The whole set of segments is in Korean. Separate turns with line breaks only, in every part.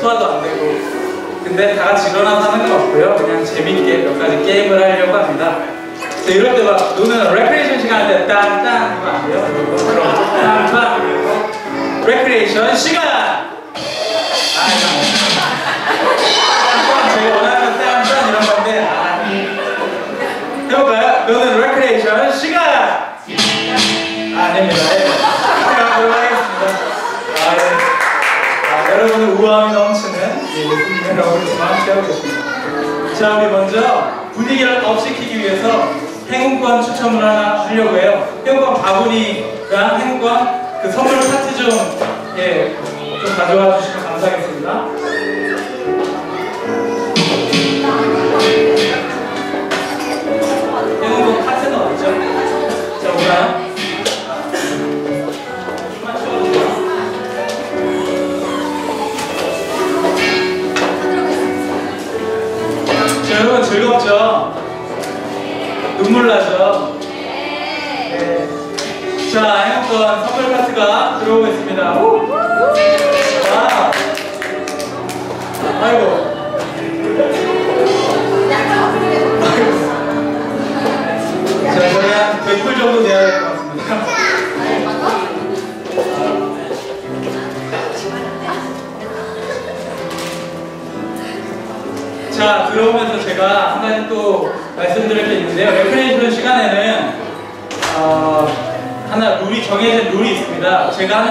소화도 안 되고. 근데 다 같이 일어나서 하는 건 없고요. 그냥 재밌게 몇 가지 게임을 하려고 합니다. 자, 이럴 때 막 노는 레크레이션 시간 할때 딴딴 이거 안 돼요? 그럼 딴딴. 그리고 레크레이션 시간! 아 이거. 제가 원하는 딴딴 이런 건데 아, 해볼까요? 레크레이션 시간! 아 됩니다. 네. 하도록 하겠습니다. 아, 예. 아, 여러분의 우아함이 예, 예수님의 여러분과 함께 하고 계십니다 자 우리 먼저 분위기를 업시키기 위해서 행운권 추첨을 하나 하려고 해요. 행운권 바구니랑 행운권 그 선물 파트 좀, 예, 좀 가져와 주시면 감사하겠습니다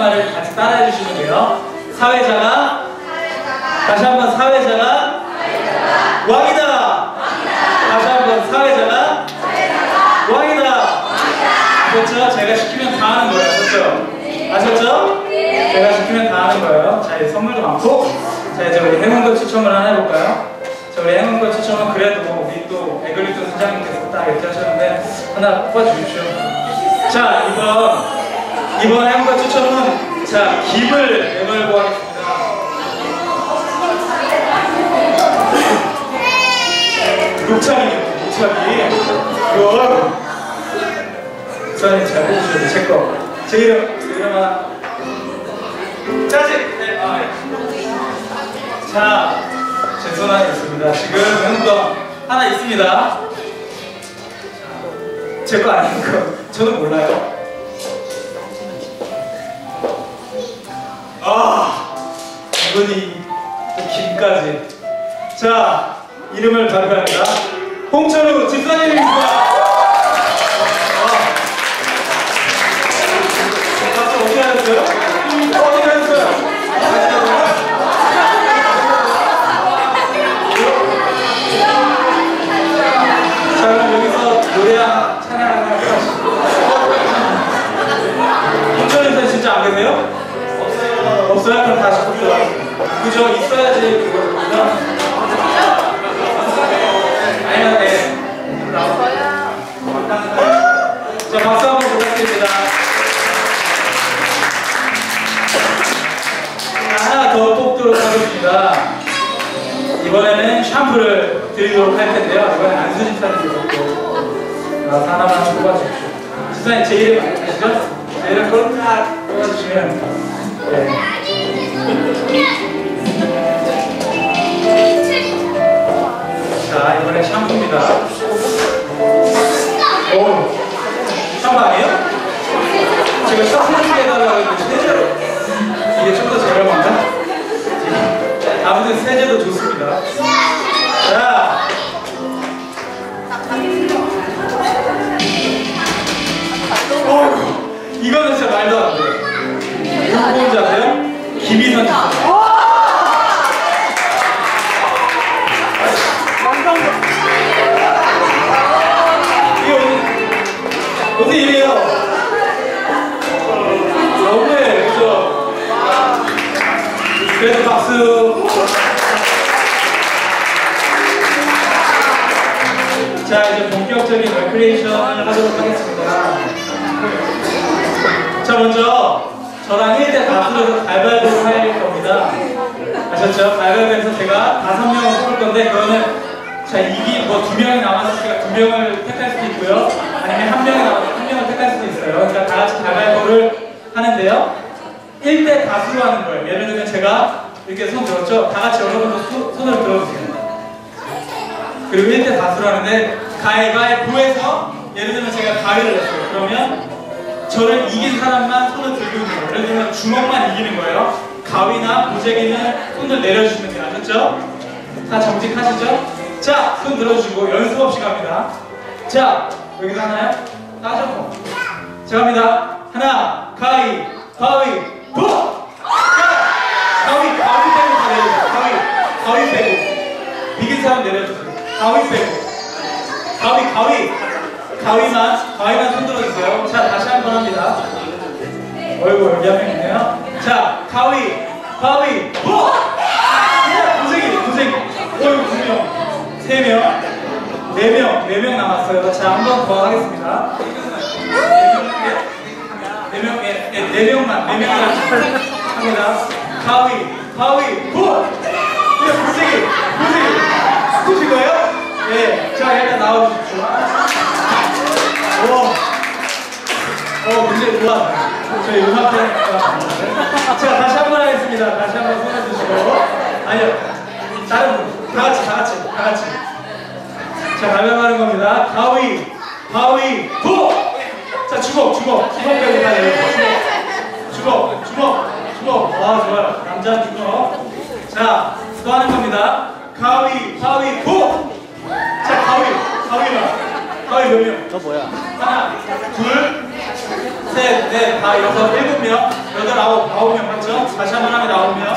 말을 같이 따라해 주시면 돼요. 사회자가 다시 한번 사회자가 왕이다. 다시 한번 사회자가 왕이다. 그렇죠? 제가 시키면 다 하는 거예요. 그렇죠? 아셨죠? 제가 시키면 다 하는 거예요. 자, 이제 선물도 많고. 자, 이제 우리 행운도 추첨을 하나 해볼까요? 자, 우리 행운도 추첨은 그래도 뭐 우리 또 에글리톤 사장님께서 딱 이렇게 하셨는데 하나 뽑아주십시오. 자, 이번, 이번 행운도 추첨은 자, 김을 내걸고 하겠습니다. 녹차입니다. 녹차기. 이거 부사님 잘 해주셔야 돼, 제 거. 제 이름, 제 이름 하나. 짜증! 네, 아, 네. 자, 제손 하나 있습니다. 지금 행운권 하나 있습니다. 제 거 아닌 거. 저는 몰라요. 이분이 또 김까지. 자, 이름을 발표합니다. 홍철우 집사님입니다. 그죠? 있어야지 그거거든요 아니면 네 자, 박수 한번 부탁드립니다. 자, 하나 더 뽑도록 하겠습니다. 이번에는 샴푸를 드리도록 할 텐데요. 이번엔 안수 집사님께서 또 나와서 하나만 뽑아주십시오. 집사님 제 이름 아시죠? 제 이름 꼴딱 뽑아주시면 네. 자, 이번엔 샴푸입니다. 오, 샴푸 아니에요? 제가 샴푸 해달라고 했는데 세제로 이게 좀 더 저렴한가? 아무튼 세제도 좋습니다. 자, 오, 이거는 진짜 말도 안 돼. 누구 뭔 자, 이제 본격적인 레크레이션을 하도록 하겠습니다. 자, 먼저 저랑 1대 다수에서 가위바위보를 할 겁니다. 아셨죠? 가위바위보에서 제가 다섯 명을 뽑을 건데, 그거는 자, 이기 뭐 두 명이 남았을 때가 두 명을 택할 수도 있고요. 아니면 한 명이 남았을 한 명을 택할 수도 있어요. 그러니까 다 같이 가위바위보를 하는데요. 1대 다수로 하는 거예요. 예를 들면 제가 이렇게 손 들었죠? 다 같이 여러분도 소- 손을 들어주세요. 그리고 1대 다수로 하는데 가위바위보에서 예를 들면 제가 가위를 냈어요. 그러면 저를 이긴 사람만 손을 들고 있는 거예요. 예를 들면 주먹만 이기는 거예요. 가위나 보재기는 손을 내려주시면 돼요. 아셨죠? 다 정직하시죠? 자, 손 들어주시고 연습 없이 갑니다. 자, 여기서 하나요? 따져보. 자, 갑니다. 하나, 가위, 가위, 보! 자, 가위, 가위 빼고 다 내려주세요. 가위, 가위 빼고. 이긴 사람 내려주세요. 가위 빼고. 가위, 가위. 가위만, 가위만 손 들어주세요. 자, 다시 한 번 합니다. 어이구, 여기 한명 있네요. 자, 가위, 가위, 보! 자, 고생이, 고생이. 어이구, 두 명. 세 명. 네 명, 네명 남았어요. 자, 한 번 더 하겠습니다. 네 명, 예, 예, 네 명만, 네 명만 합니다. 가위, 가위, 보! 예, 고생이, 고생이. 보실 거예요? 예, 자, 일단 나와주십시오. 오, 어, 굉장히 좋아. 저희 음악 때니까. 자, 다시 한 번 하겠습니다. 다시 한 번 손을 드시고. 아니요, 다른 분. 다 같이, 다 같이, 다 같이. 자, 가명하는 겁니다. 가위, 가위, 보! 자, 주먹, 주먹, 주먹 빼고 다 내려주세요. 주먹, 주먹, 주먹. 와, 좋아요. 남자 주먹. 자, 또 하는 겁니다. 가위, 가위, 보! 자, 가위, 몇 명?
저 뭐야?
하나, 둘, 셋, 넷, 다 여섯, 일곱 명, 여덟, 아홉, 아홉 명 맞죠? 다시 한 번 하면 아홉 명.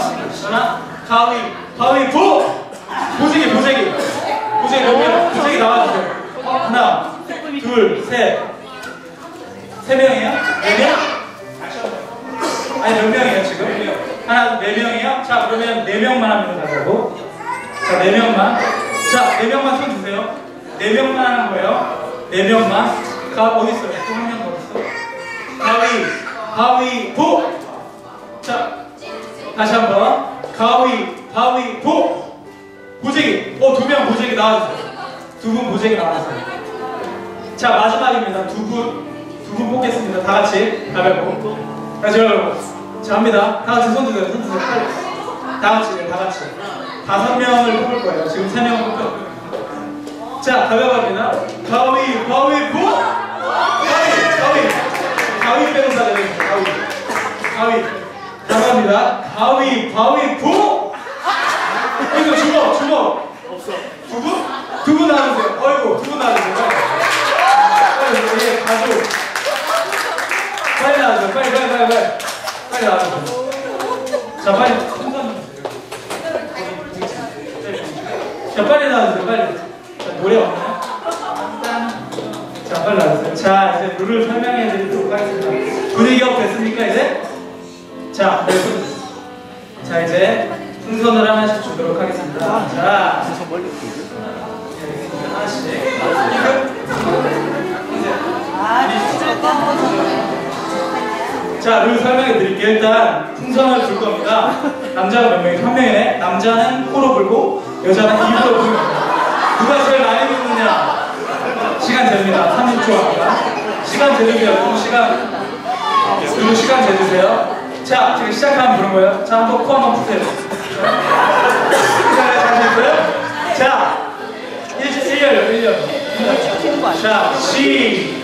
하나, 가위, 가위, 보! 보재기, 보재기. 보재기 몇 명? 보재기 나와주세요. 하나, 둘, 셋. 세 명이에요? 네 명? 아니, 몇 명이에요, 지금? 하나, 네 명이요? 자, 그러면 네 명만 하면 된다고. 자, 네 명만. 자, 네 명만 손 주세요. 네 명만 하는 거예요. 네 명만. 가, 어디 있어요? 또한명더 있어? 가위, 가위, 보! 자, 다시 한 번. 가위, 가위, 보! 보재기. 어, 두 명 보재기 나와주세요. 두 분 보재기 나와주세요. 자, 마지막입니다. 두 분. 두 분 뽑겠습니다. 다 같이. 가볍고. 여러분. 자, 합니다. 다 같이 손 드세요. 손 드세요. 다 같이, 네, 다 같이. 다섯 명을 뽑을 거예요. 지금 세 명을 뽑고. 자, 가벼워합니다. 가위, 가위, 보! 가위, 가위. 가위 빼고 다 내려주세요. 가위. 가위. 가갑니다. 가위, 가위, 보! 이거 주먹, 주먹. 없어. 두 분? 두 분 나와주세요. 어이구, 두 분 나와주세요. 빨리. 빨리, 예, 가족. 빨리 나와주세요. 빨리, 빨리, 빨리, 빨리. 빨리 나와주 남자는 코로 불고 여자는 입으로 겁니다. 누가 제일 많이 부느냐? 시간 잽니다. 30초 합니다. 시간 재주세요. 누구 시간? 누구 시간 재주세요. 자, 지금 시작하면 부른 거예요. 자, 한번 코 한번 푸세요. 자, 자신 있어요? 자, 1, 1열요, 1열. 자, 시작!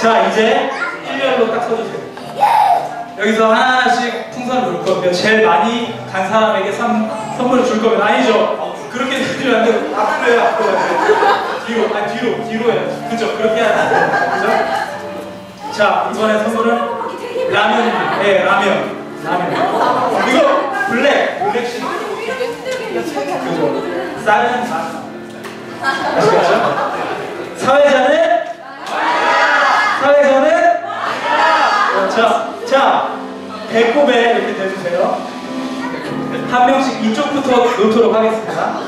자, 이제 1열로 딱 서주세요. 여기서 하나씩 풍선을 불 겁니다. 제일 많이 간 사람에게 선, 선물을 줄 겁니다. 아니죠? 그렇게 해주면 안 되고, 앞으로 해요, 앞으로 해요. 뒤로, 아니, 뒤로, 뒤로 해요. 그죠? 그렇게 안 돼요. 그죠? 자, 이번에 선물은 라면입니다. 네, 라면. 라면. 이거 블랙, 블랙 씨. 그죠? 쌀은 맛. 아시겠죠? 사회자는? 사회 자, 자, 배꼽에 이렇게 대주세요. 한 명씩 이쪽부터 놓도록 하겠습니다.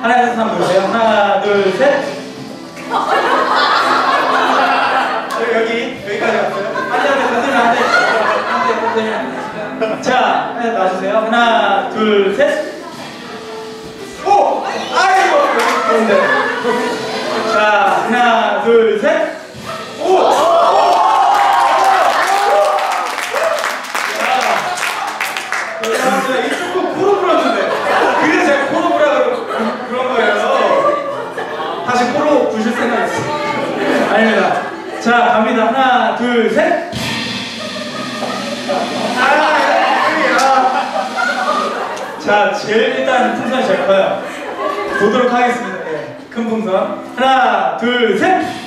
하나, 둘, 셋, 놓으세요. 하나, 둘, 셋. 여기, 여기, 여기까지 왔어요. 안 돼, 안 돼, 건들면 안 돼. 안. 자, 하나 놔주세요. 하나, 둘, 셋. 오! 아이고! 좋은데. 자, 하나, 둘, 셋. 오! 여러분들 이 조금 코로 불었는데 그래서 제가 코로 불라 그런 그런 거예요. 다시 코로 부실 생각 있어요. 아닙니다. 자 갑니다. 하나 둘 셋. 아, 아. 자 제일 일단 풍선이 제일 커요. 보도록 하겠습니다. 예, 큰 풍선. 하나 둘 셋.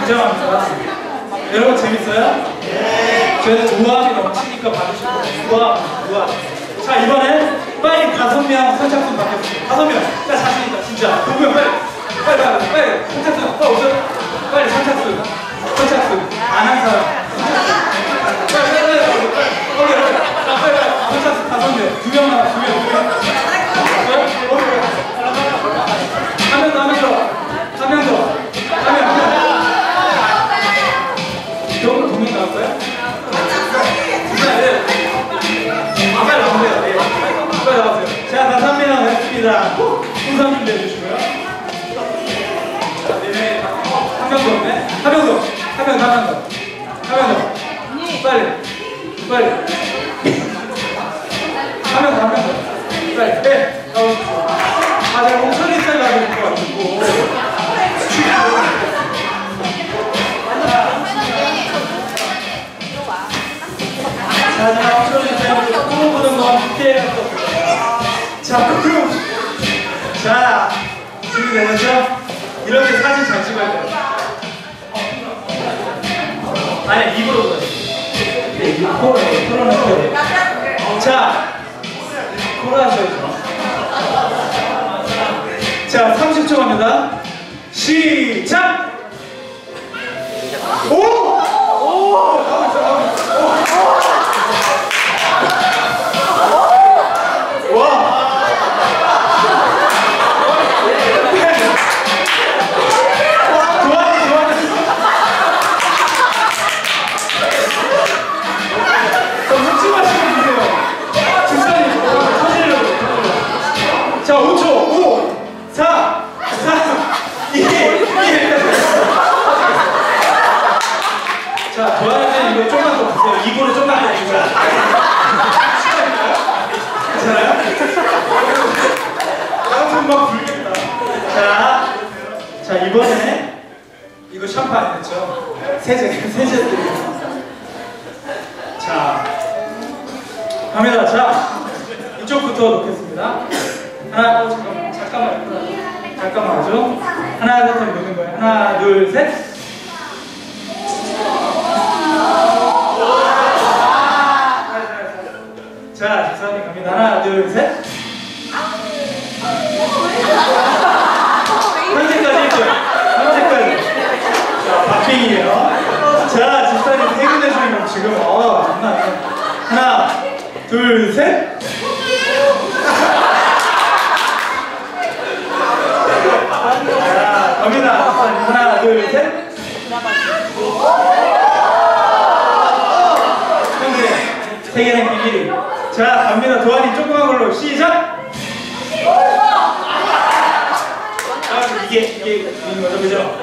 인정합니다. 여러분 재밌어요? 네. 저희는 우아함이 넘치니까 받으시고 우아함, 우아함. 자 이번엔 빨리 다섯 명 선착순 받겠습니다. 다섯 명. 나 자신 있다 진짜. 누구야 빨리. 빨리 빨리 빨리 선착순. 어 오세요. 빨리 선착순. 선착순. 안 한 사람. 빨리 빨리 빨리 빨리. 자 빨리 빨리. 선착순 다섯 명. 두명 남아 두 명. 두 명. 했습니다. 풍선 좀 내주시고요. 자, 네 명. 한명 더 없네? 한명 더. 한명 더, 한명 더. 한명 더. 빨리. 빨리. 되셨죠? 이렇게 사진 잘 찍어야 돼요. 아니, 입으로 보여요. 코로 넣어야 돼요. 자, 코로 하셔야죠. 자, 30초 갑니다. 시작! 오! 오! 나오고 있어, 나오고 있어. 오! 자, 5초. 5, 4, 3, 2, 1. 자, 좋아하는 이거 좀만 더 보세요. 이거를 좀만 더 주세요. 괜찮아요? 땀좀 막 불겠다. 자, 자, 이번에 이거 샴푸아니었죠 세제, 세제 드리겠습 이게, 이게 있는 거죠, 그죠?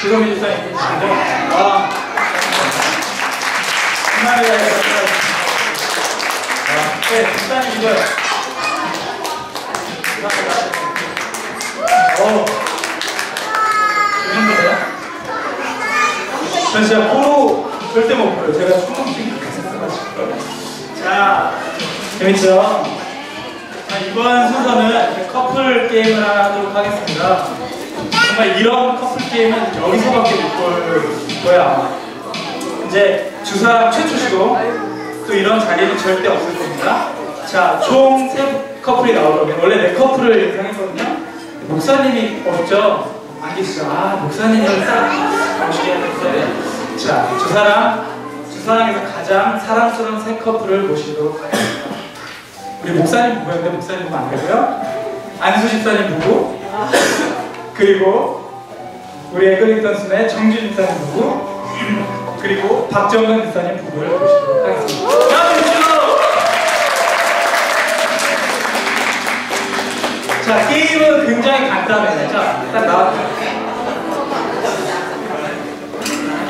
지금 일상 있는 거죠? 아. 감사합니다. 아, 네, 일단. 감사합니다. 어. 이 정도세요? 전 진짜 코로 절대 못 불어요. 제가 있어가지고. 자, 재밌죠? 자, 이번 순서는 커플 게임을 하도록 하겠습니다. 정말 이런 커플 게임은 여기서밖에 못볼 거야. 이제 주사람 최초시고 또 이런 자리는 절대 없을 겁니다. 자, 총 세 커플이 나오거든요. 원래 네 커플을 예상했거든요. 목사님이 없죠? 안 계시죠? 아, 목사님을 딱 모시게 했는데. 자, 두 사람, 두 사람에서 가장 사랑스러운 세 커플을 모시도록 하겠습니다. 우리 목사님 보였는데 목사님 보면 안 되고요. 안수 집사님 보고, 그리고 우리 에글링턴 순의 정준 집사님 보고, 그리고 박정근 집사님 부부를 모시도록 하겠습니다. 자, 게임은 굉장히 간단해요. 자, 딱 나왔죠.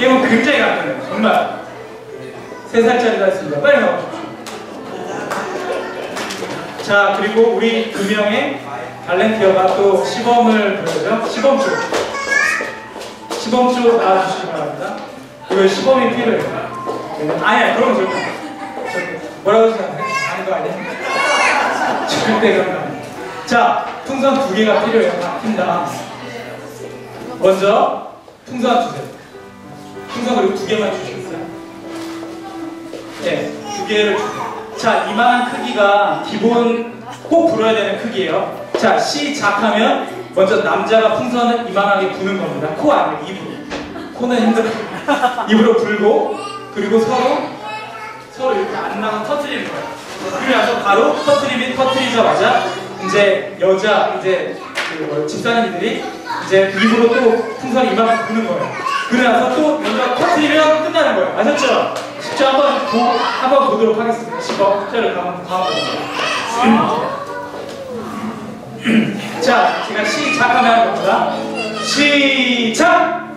게임은 굉장히 간단해요. 정말. 세 살짜리가 있습니다. 빨리 나와주십시오. 자, 그리고 우리 두 명의 발렌티어가 또 시범을 보여줘요. 시범주. 시범주 나와주시기 바랍니다. 이거 시범이 필요해요. 아니야, 그럼 절대. 절대. 뭐라고 생각해? 하는 거 아니야? 절대 그런 거 아니야. 자, 풍선 두 개가 필요해요. 각 팀당. 먼저 풍선 주세요. 풍선 그리고 두 개만 주시겠어요? 네, 두 개를 주세요. 자, 이만한 크기가 기본 꼭 불어야 되는 크기예요. 자, 시작하면 먼저 남자가 풍선을 이만하게 부는 겁니다. 코 안에 입으로. 코는 힘들어. 입으로 불고 그리고 서로 서로 이렇게 안 나가 터트리는 거예요. 그래서 바로 터트리면 터트리자마자 이제 여자 이제 그 뭐, 집사님들이 이제 입으로 또 풍선 이만큼 부는 거예요. 그래서 또 먼저 터트리면 끝나는 거예요. 아셨죠? 쉽죠? 한번 보, 한번 보도록 하겠습니다. 10번 숙제를 가면 가면 자, 제가 시작하면 겁니다. 시작!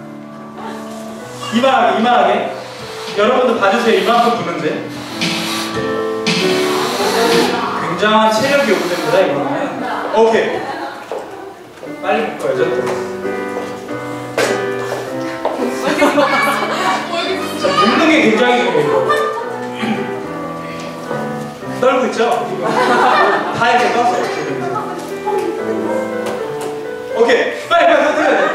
이만하게, 이만하게. 여러분도 봐주세요. 이만큼 부는데. 굉장한 체력이 요구됩니다, 이거는. 오케이. 빨리 묶어야죠, 또. 자, 묶는 게 굉장히 중요해요. 떨고 있죠? 다 이렇게 떴어요. 지금. 오케이.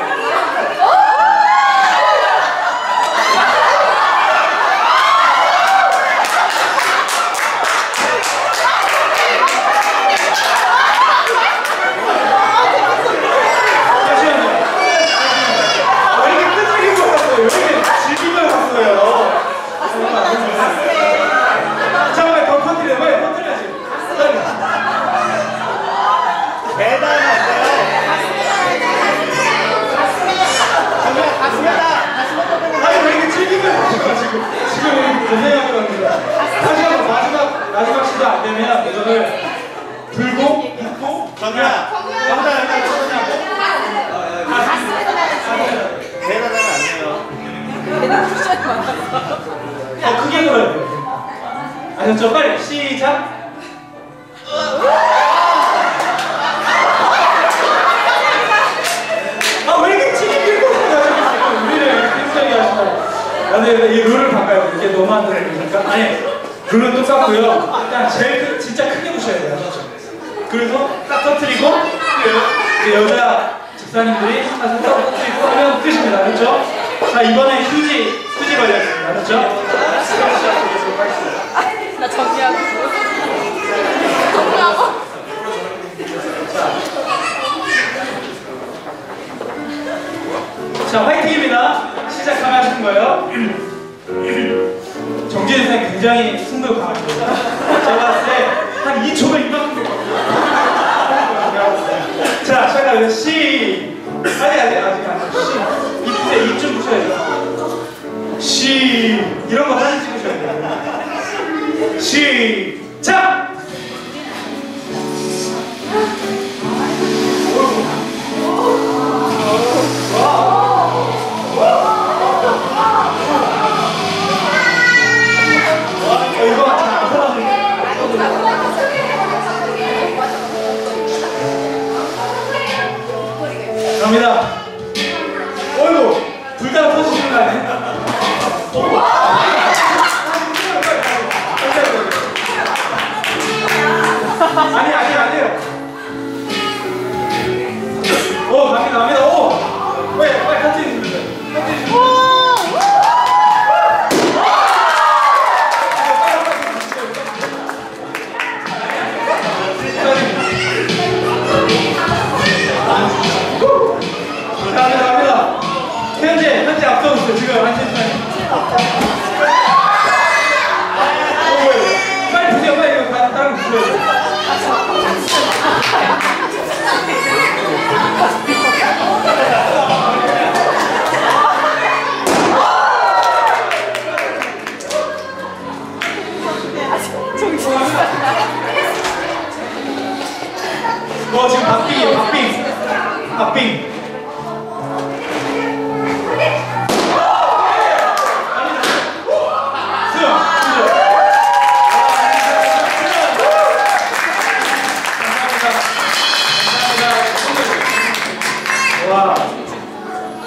룰은 똑같고요. 그냥 제일 크, 진짜 크게 부셔야 돼요. 그래서 딱 터트리고 그 여자 집사님들이 사실 딱 터트리고 하면 끝입니다. 그렇죠? 자 이번에 휴지 휴지 걸렸습니다. 그렇죠? 시작하겠습니다.
나 정리하고. 정리하고?
자, 화이팅입니다. 시작하면 하시는 거예요. 정지현 선생 굉장히 승부 강합니다. 제가 봤을 때 한 2초가 이만큼 됐거든요. 자, 시작하면 시. 아니, 아니, 아직 안 돼. 시. 입에 입좀 붙여야죠. 시. 이런 거 사진 찍으셔야 돼요. 시작!